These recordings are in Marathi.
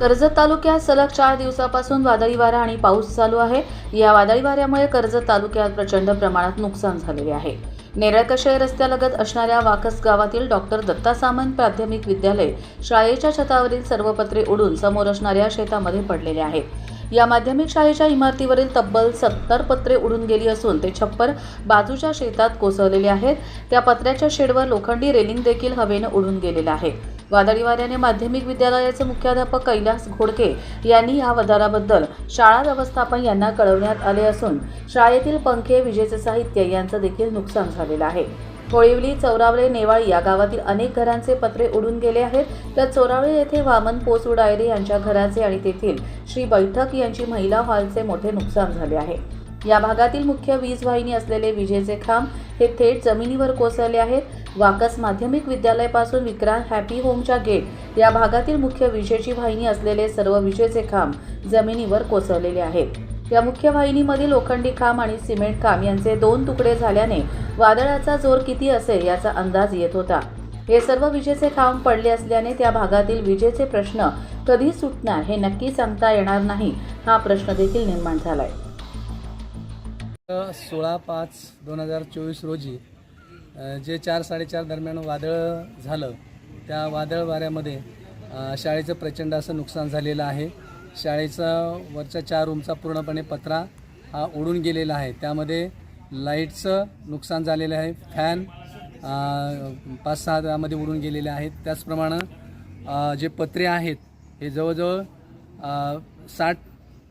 कर्जत तालुक्यात सलग चार दिवसापासून वादळी वारा आणि पाऊस चालू आहे. या वादळी वाऱ्यामुळे कर्जत तालुक्यात प्रचंड प्रमाणात नुकसान झालेले आहे. नेरळकशे रस्त्यालगत असणाऱ्या वाकस गावातील डॉक्टर दत्ता सामंत प्राथमिक विद्यालय शाळेच्या छतावरील सर्व पत्रे उडून समोर असणाऱ्या शेतामध्ये पडलेले आहेत. या माध्यमिक शाळेच्या इमारतीवरील तब्बल सत्तर पत्रे उडून गेली असून ते छप्पर बाजूच्या शेतात कोसळलेले आहेत. त्या पत्र्याच्या शेडवर लोखंडी रेलिंग देखील हवेनं उडून गेलेलं आहे. वादळी वाऱ्याने माध्यमिक विद्यालयाचे मुख्याध्यापक कैलास घोडके यांनी या वदाराबद्दल शाळा व्यवस्थापन यांना कळवण्यात आले असून शाळेतील पंखे विजेचे साहित्य यांचं देखील नुकसान झालेलं आहे. होळीवली चौरावळे नेवाळी या गावातील अनेक घरांचे पत्रे उडून गेले आहेत. तर चोरावळे येथे वामन पोसुडायरे यांच्या घराचे आणि तेथील श्री बैठक यांची महिला हॉलचे मोठे नुकसान झाले आहे. या भागातील मुख्य वीज वाहिनी असलेले विजेचे खांब हे थेट जमिनीवर कोसळले आहेत. वाकस माध्यमिक विद्यालयापासून विक्रांत हॅपी होमच्या गेट या भागातील मुख्य विजेची वाहिनी असलेले सर्व विजेचे खांब जमिनीवर कोसळलेले आहेत. या मुख्य वाहिनीमधील लोखंडी खांब आणि सिमेंट खांब यांचे दोन तुकडे झाल्याने वादळाचा जोर किती असेल याचा अंदाज येत होता. हे सर्व विजेचे खांब पडले असल्याने त्या भागातील विजेचे प्रश्न कधी सुटणार हे नक्की सांगता येणार नाही हा प्रश्न देखील निर्माण झालाय. सोळा पाच दोन हजार चोवीस रोजी जे चार साडेचार दरम्यान वादळ झालं त्या वादळ वाऱ्यामध्ये शाळेचं प्रचंड असं नुकसान झालेलं आहे. शाळेचा वरच्या चार रूमचा पूर्णपणे पत्रा हा उडून गेलेला आहे. त्यामध्ये लाईटचं नुकसान झालेलं आहे फॅन पाच सहा त्यामध्ये उडून गेलेले आहेत. त्याचप्रमाणे जे पत्रे आहेत हे जवळजवळ साठ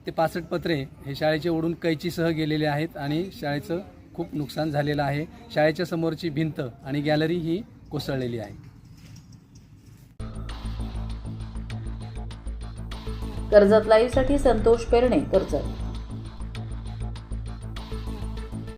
ते पासष्ट पत्रे हे शाळेचे उडून कैचीसह गेलेले आहेत आणि शाळेचं खूप नुकसान झालेलं आहे. शाळेच्या समोरची भिंत आणि गॅलरी ही कोसळलेली आहे. कर्जत लाईव्हसाठी संतोष पेरणे कर्जत.